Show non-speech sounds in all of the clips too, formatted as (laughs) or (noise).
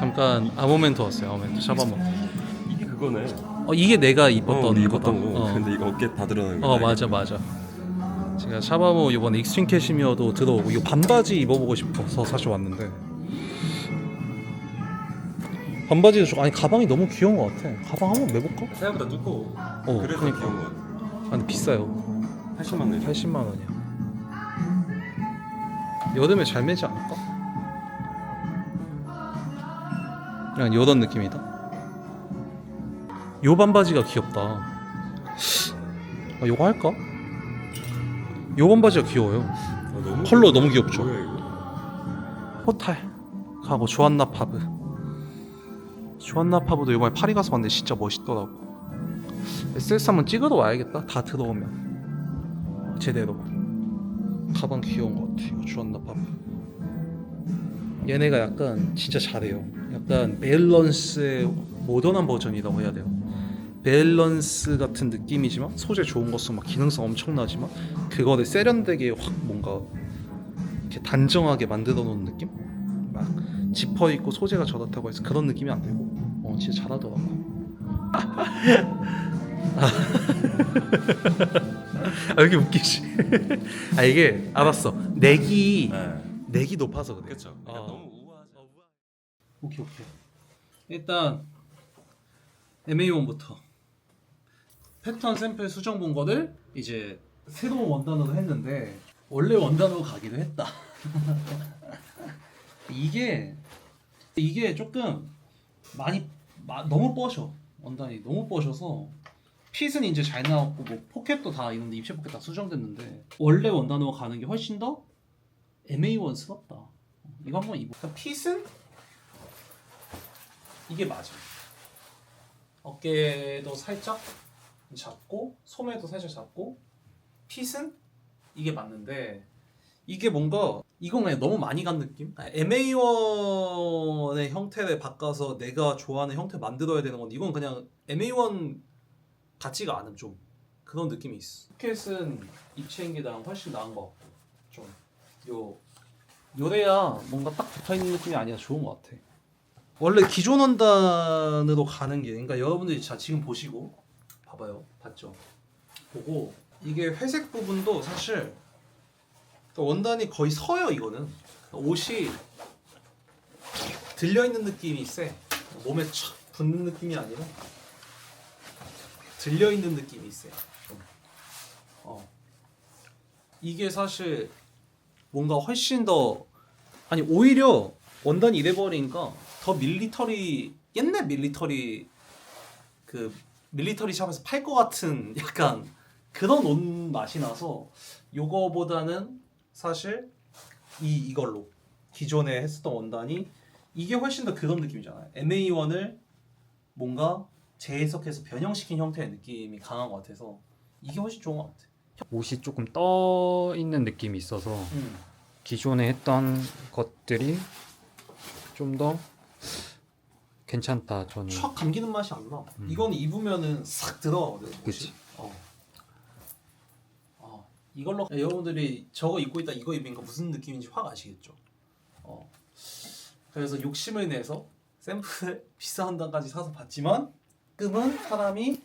잠깐 아모멘트 왔어요. 아모멘트 샤바모. 이게 그거네. 어 이게 내가 입었던 어, 우리 거다. 입었던 거. 어. 근데 이거 어깨 다 드러나는 거. 어 맞아 맞아. 제가 샤바모 이번에 익스트림 캐시미어도 들어오고 이거 반바지 입어보고 싶어서 사실 왔는데 반바지도 좋고 아니 가방이 너무 귀여운 것 같아. 가방 한번 매볼까? 생각보다 두꺼워. 어, 그래서 그러니까. 귀여운 거 같아. 아 근데 비싸요. 80만 원. 80만 원이야. 여름에 잘 매지 않을까? 그냥 이런 느낌이다. 요 반바지가 귀엽다. 아, 요거 할까? 요 반바지가 귀여워요. 아, 너무 컬러 너무 귀엽죠? 뭐야 이거? 포탈 가고 조한나 파브. 조한나 파브도 이번에 파리 가서 봤는데 진짜 멋있더라고. SS 한번 찍으러 와야겠다. 다 들어오면 제대로. 가방 귀여운 것 같아. 이거 조한나 파브. 얘네가 약간 진짜 잘해요. 약간 밸런스의 모던한 버전이라고 해야 돼요. 밸런스 같은 느낌이지만 소재 좋은 것은 막 기능성 엄청나지만 그거를 세련되게 확 뭔가 이렇게 단정하게 만들어 놓은 느낌? 막 지퍼 있고 소재가 저렇다고 해서 그런 느낌이 안 들고 어 진짜 잘하더라고 아 이게 웃기지 아 이게 알았어 내기 네. 내기 높아서 그래 그렇죠. 아. 너무 우아하지. 오케이 오케이. 일단 MA1부터. 패턴 샘플 수정 본 거를 이제 새로운 원단으로 했는데 원래 원단으로 가기로 했다. (laughs) 이게 이게 조금 많이 마- 너무 뻐셔. 원단이 너무 뻐셔서 핏은 이제 잘 나왔고 뭐 포켓도 다 있는데 입체 포켓 다 수정됐는데 원래 원단으로 가는 게 훨씬 더 MA1스럽다. 이거 한번 입어. 그러니까 핏은 이게 맞아 어깨도 살짝 잡고 소매도 살짝 잡고 핏은 이게 맞는데 이게 뭔가 이건 그냥 너무 많이 간 느낌? MA1의 형태를 바꿔서 내가 좋아하는 형태 만들어야 되는 건 이건 그냥 MA1 같지가 않은 좀 그런 느낌이 있어. 포켓은 입체인기랑 훨씬 나은 것 같고 좀 요 요래야 뭔가 딱 붙어 있는 느낌이 아니라 좋은 것 같아. 원래 기존 원단으로 가는 게 그러니까 여러분들이 자 지금 보시고 봐봐요 봤죠? 보고 이게 회색 부분도 사실 원단이 거의 서요 이거는 옷이 들려 있는 느낌이 세 몸에 촥 붙는 느낌이 아니라 들려 있는 느낌이 세. 좀. 어. 이게 사실 뭔가 훨씬 더 아니 오히려 원단이 이래 버리니까 더 밀리터리 옛날 밀리터리 그 밀리터리 샵에서 팔 것 같은 (laughs) 약간 그런 옷 맛이 나서 요거보다는 사실 이 이걸로 기존에 했었던 원단이 이게 훨씬 더 그런 느낌이잖아요. MA1을 뭔가 재해석해서 변형시킨 형태의 느낌이 강한 것 같아서 이게 훨씬 좋은 것 같아. 옷이 조금 떠 있는 느낌이 있어서 음. 기존에 했던 것들이 좀 더 괜찮다 저는 촥 감기는 맛이 안 나. 음. 이건 입으면은 싹 들어가거든. 그치. 어. 어. 이걸로 여러분들이 저거 입고 있다 이거 입으니까 무슨 느낌인지 확 아시겠죠. 어. 그래서 욕심을 내서 샘플 (laughs) 비싼 단까지 사서 봤지만 끔은 사람이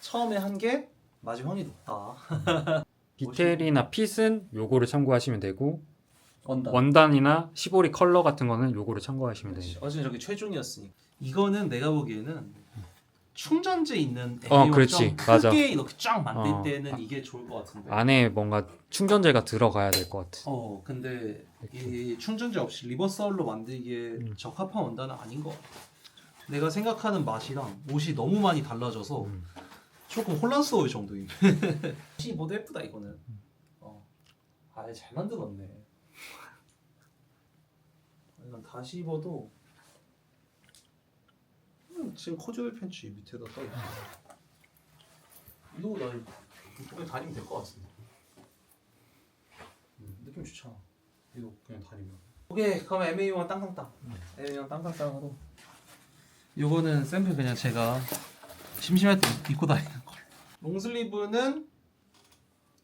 처음에 한게 확률이 높다. (laughs) 디테일이나 핏은 요거를 참고하시면 되고 원단. 원단이나 시보리 컬러 같은 거는 요거를 참고하시면 돼요 어제 저기 최종이었으니까. 이거는 내가 보기에는 충전재 있는 어, 애기용 그렇지. 좀 맞아. 크게 이렇게 쫙 만들 어. 때는 이게 좋을 것 같은데. 안에 뭔가 충전재가 들어가야 될 것 같아 어 근데 이 충전재 없이 리버스얼로 만들기에 음. 적합한 원단은 아닌 것 같아. 내가 생각하는 맛이랑 옷이 너무 많이 달라져서 음. 조금 혼란스러울 정도임. 이 모드 예쁘다 이거는. 어. 아잘 만들었네. 이건 다시 입어도 음, 지금 코듀얼 팬츠 밑에다 써. 이거 나 이거 다니면 될 것 같은데. 음, 느낌 좋잖아. 이거 그냥 다니면. 오케이 그럼 MA1 땅땅땅. MA1 땅땅땅으로. 요거는 샘플 그냥 제가 심심할 때 입고 다니는 걸. 롱슬리브는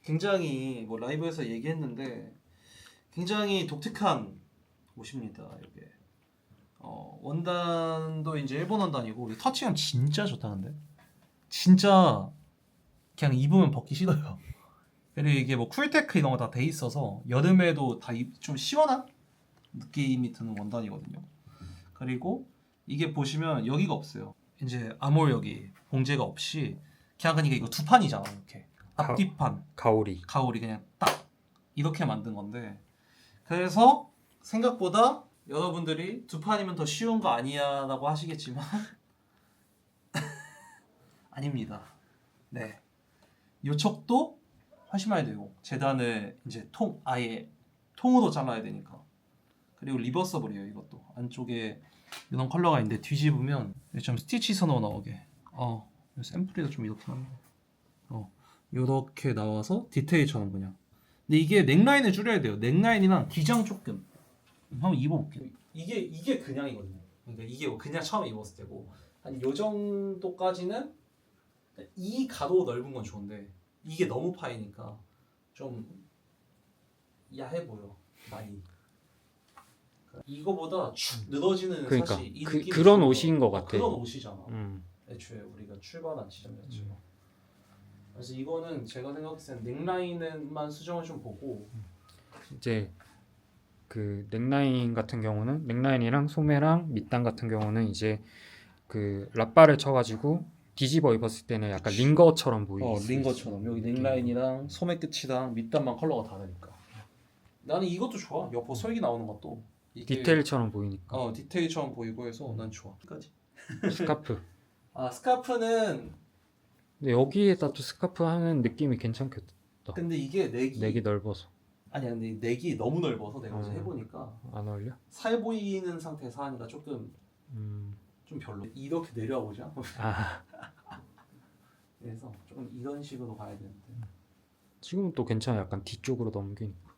굉장히 뭐 라이브에서 얘기했는데 굉장히 독특한 옷입니다. 이게. 어, 원단도 이제 일본 원단이고 터치감 진짜 좋다는데? 진짜 그냥 입으면 벗기 싫어요. (laughs) 그리고 이게 뭐 쿨테크 이런 거 다 돼 있어서 여름에도 다 좀 시원한 느낌이 드는 원단이거든요. 그리고 이게 보시면 여기가 없어요. 이제 암홀 여기 봉제가 없이 그냥 그러니까 이거 두 판이잖아 이렇게. 앞뒤판. 가 오리. 가오리 그냥 딱 이렇게 만든 건데 그래서 생각보다 여러분들이 두 판이면 더 쉬운 거 아니야 라고 하시겠지만 (laughs) 아닙니다. 네. 요척도 훨씬 많이 되고 재단을 이제 통 아예 통으로 잘라야 되니까. 그리고 리버서블이에요 이것도. 안쪽에 이런 컬러가 있는데 뒤집으면 좀 스티치 선으로 나오게. 어 샘플이가 좀 이렇게 나와요 어 이렇게 나와서 디테일처럼 그냥. 근데 이게 넥라인을 줄여야 돼요. 넥라인이랑 기장 조금 한번 입어볼게요 이게 이게 그냥이거든요 그러니까 이게 그냥 처음 입었을 때고 한 요 정도까지는 이 가로 넓은 건 좋은데 이게 너무 파이니까 좀 야해 보여 많이 이거보다 축 늘어지는 그러니까 사실 이 그- 느낌이 그런 좋은 옷인 것 거. 같아. 그런 옷이잖아 음. 애초에 우리가 출발한 지점이었죠. 그래서 이거는 제가 생각했을 때 넥라인만 수정을 좀 보고 이제 그 넥라인 같은 경우는 넥라인이랑 소매랑 밑단 같은 경우는 이제 그 랍바를 쳐가지고 뒤집어 입었을 때는 약간 링거처럼 보이게 어 링거처럼. 여기 넥라인이랑 소매 끝이랑 밑단만 컬러가 다르니까. 나는 이것도 좋아. 옆으로 설기 나오는 것도. 이게 디테일처럼 보이니까. 어 디테일처럼 보이고 해서 난 좋아. 끝까지. 스카프. (laughs) 아 스카프는 근데 여기에다 또 스카프 하는 느낌이 괜찮겠다. 근데 이게 넥이 넥이 넓어서 아니야 근데 넥이 너무 넓어서 내가 어제 음. 해보니까 안 어울려? 살 보이는 상태에서 하니까 조금 음. 좀 별로 이렇게 내려와 보자 아 (laughs) 그래서 조금 이런 식으로 가야 되는데 지금은 또 괜찮아 약간 뒤쪽으로 넘기니까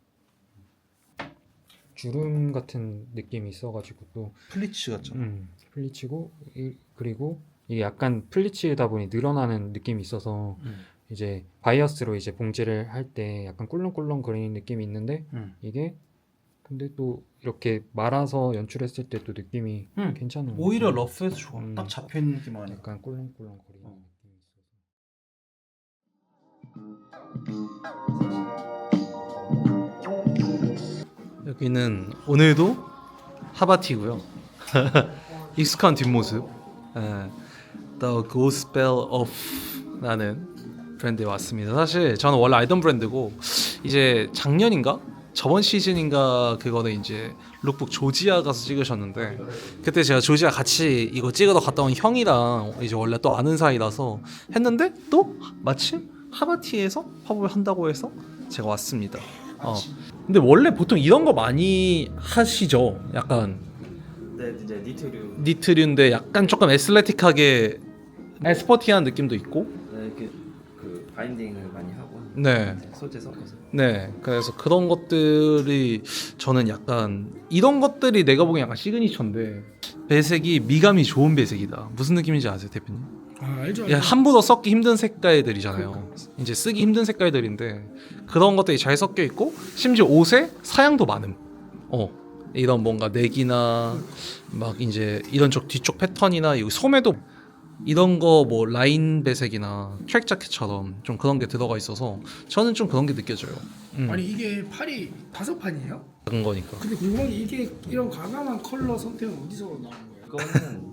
주름 같은 느낌이 있어가지고 또 플리츠 같잖아 음, 플리치고 이, 그리고 이게 약간 플리치다 보니 늘어나는 느낌이 있어서 음. 이제 바이어스로 이제 봉지를 할 때 약간 꿀렁꿀렁 거리는 느낌이 있는데 음. 이게 근데 또 이렇게 말아서 연출했을 때 또 느낌이 음. 괜찮은 것 오히려. 러프해서 좋아 음. 딱 잡혀 있는 느낌만 하니까 약간 꿀렁꿀렁 거리는 어. 느낌이 있어서 여기는 오늘도 하바티고요 (laughs) 익숙한 뒷모습 예, The Gospel of 라는 브랜드에 왔습니다 사실 저는 원래 알던 브랜드고 이제 작년인가? 저번 시즌인가 그거는 이제 룩북 조지아 가서 찍으셨는데 그때 제가 조지아 같이 이거 찍으러 갔다 온 형이랑 이제 원래 또 아는 사이라서 했는데 또 마침 하바티에서 팝업을 한다고 해서 제가 왔습니다. 어. 근데 원래 보통 이런 거 많이 하시죠? 약간 네, 이제 니트류 니트류인데 약간 조금 에슬레틱하게 스포티한 느낌도 있고 네, 그, 그 바인딩을 많이 하고 네. 소재 섞어서 네, 그래서 그런 것들이 저는 약간 이런 것들이 내가 보기엔 약간 시그니처인데 배색이 미감이 좋은 배색이다. 무슨 느낌인지 아세요, 대표님? 아 알죠. 예, 알죠. 함부로 섞기 힘든 색깔들이잖아요. 이제 쓰기 힘든 색깔들인데 그런 것들이 잘 섞여 있고 심지어 옷에 사양도 많음. 어. 이런 뭔가 넥이나 막 이제 이런 쪽 뒤쪽 패턴이나 여기 소매도 이런 거 뭐 라인 배색이나 트랙 자켓처럼 좀 그런 게 들어가 있어서 저는 좀 그런 게 느껴져요. 음, 아니 이게 팔이 다섯 판이에요? 작은 거니까. 근데 궁금한 게 이게 이런 과감한 컬러 선택은 어디서 나온 거예요? 그거는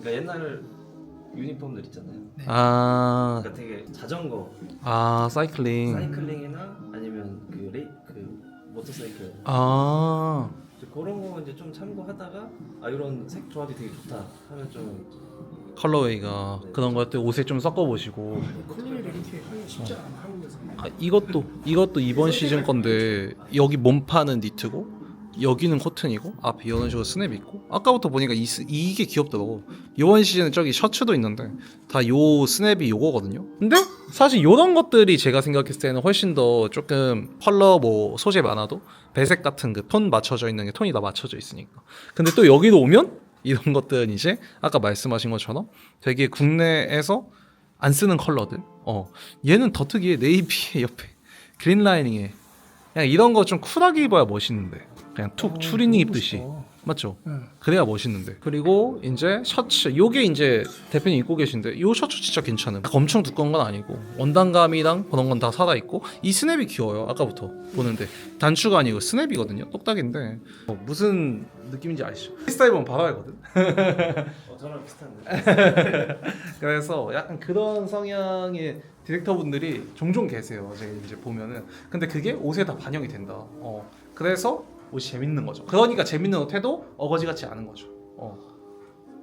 그러니까 옛날 유니폼들 있잖아요. 아, 그러니까 되게 자전거, 아 사이클링. 사이클링이나 아니면 그 레이 그 모터사이클 아, 이제 그런 거 이제 좀 참고하다가 아 이런 색 조합이 되게 좋다 하면 좀 컬러웨이가 그런 것들 옷에 좀 섞어 보시고. 아니, 컬러를 이렇게 하기 쉽지 않아 한국에서. 아, 이것도 이것도 이번 시즌 건데 여기 몸판은 니트고 여기는 코튼이고 앞에 이런 식으로 스냅 있고. 아까부터 보니까 이, 스- 이게 귀엽더라고. 이번 시즌은 저기 셔츠도 있는데 다 요 스냅이 요거거든요. 근데 사실 이런 것들이 제가 생각했을 때는 훨씬 더 조금 컬러 뭐 소재 많아도 배색 같은 그 톤 맞춰져 있는 게 톤이 다 맞춰져 있으니까. 근데 또 여기로 오면 이런 것들은 이제 아까 말씀하신 것처럼 되게 국내에서 안 쓰는 컬러들. 어 얘는 더 특이해. 네이비의 (laughs) 옆에 그린 라이닝에. 그냥 이런 거 좀 쿨하게 입어야 멋있는데. 그냥 툭 추리닝 입듯이 맞죠? 응. 그래야 멋있는데. 그리고 이제 셔츠. 요게 이제 대표님 입고 계신데 요 셔츠 진짜 괜찮음. 엄청 두꺼운 건 아니고 원단감이랑 그런 건 다 살아 있고 이 스냅이 귀여워요. 아까부터 보는데 단추가 아니고 스냅이거든요. 똑딱인데 어, 무슨 느낌인지 아시죠? 스타일 보면 바로 알거든. (laughs) 어, 저랑 비슷한데. (laughs) 그래서 약간 그런 성향의 디렉터분들이 종종 계세요. 제가 이제 보면은 근데 그게 옷에 다 반영이 된다. 어 그래서 옷이 재밌는 거죠. 그러니까 재밌는 옷 해도 어거지 같지 않은 거죠. 어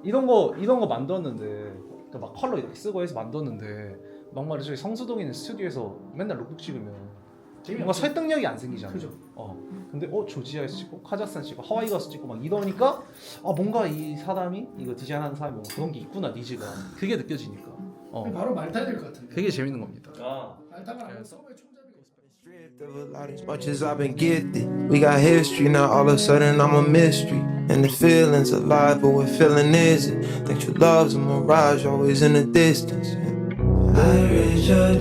이런 거 이런 거 만들었는데 그막 컬러 이렇게 쓰고 해서 만들었는데 막말로 저희 성수동에 있는 스튜디오에서 맨날 룩북 찍으면 뭔가 설득력이 안 생기잖아요. 그죠. 어 근데 어 조지아에서 찍고 카자흐스탄 찍고 하와이 가서 찍고 막 이러니까 아 뭔가 이 사람이 이거 디자인하는 사람이 뭔가 그런 게 있구나 니즈가 그게 느껴지니까 어 바로 말 타야 될 것 같은데. 그게 재밌는 겁니다. 아, 말 타가 안 그래서- as much as I've been gifted. We got history, now all of a sudden I'm a mystery. And the feeling's alive, but what feeling is it? Think true love's a mirage, always in the distance. I read your diary.